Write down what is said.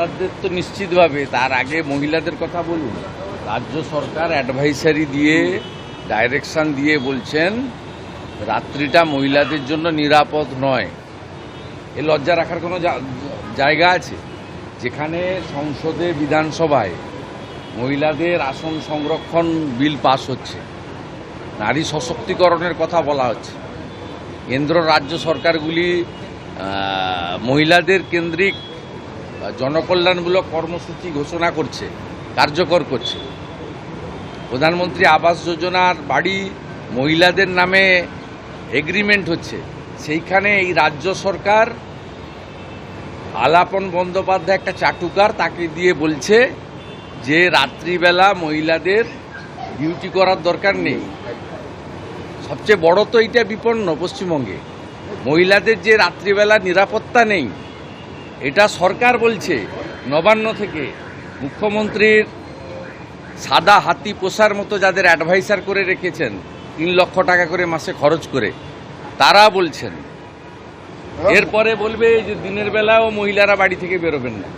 ডাক্তারদের তো নিশ্চিতভাবে, তার আগে মহিলাদের কথা বলুন। রাজ্য সরকার অ্যাডভাইসারি দিয়ে ডাইরেকশন দিয়ে বলছেন, রাত্রিটা মহিলাদের জন্য নিরাপদ নয়। এ লজ্জা রাখার কোনো জায়গা আছে? যেখানে সংসদে, বিধানসভায় মহিলাদের আসন সংরক্ষণ বিল পাস হচ্ছে। নারী সশক্তিকরণের কথা বলা হচ্ছে। কেন্দ্র, রাজ্য সরকারগুলি মহিলাদের কেন্দ্রিক জনকল্যাণমূলক কর্মসূচি ঘোষণা করছে, কার্যকর করছে। প্রধানমন্ত্রী আবাস যোজনার বাড়ি মহিলাদের নামে এগ্রিমেন্ট হচ্ছে। সেইখানে এই রাজ্য সরকার আলাপন বন্দ্যোপাধ্যায় একটা চাটুকার তাকে দিয়ে বলছে যে রাত্রিবেলা মহিলাদের ডিউটি করার দরকার নেই। সবচেয়ে বড় তো এইটা বিপন্ন পশ্চিমবঙ্গে। মহিলাদের যে রাত্রিবেলা নিরাপত্তা নেই এটা সরকার বলছে নবান্ন থেকে। মুখ্যমন্ত্রীর সাদা হাতি পোষার মতো যাদের অ্যাডভাইসার করে রেখেছেন তিন লক্ষ টাকা করে মাসে খরচ করে তারা বলছেন। এরপরে বলবে যে দিনের বেলাও মহিলারা বাড়ি থেকে বেরোবেন না।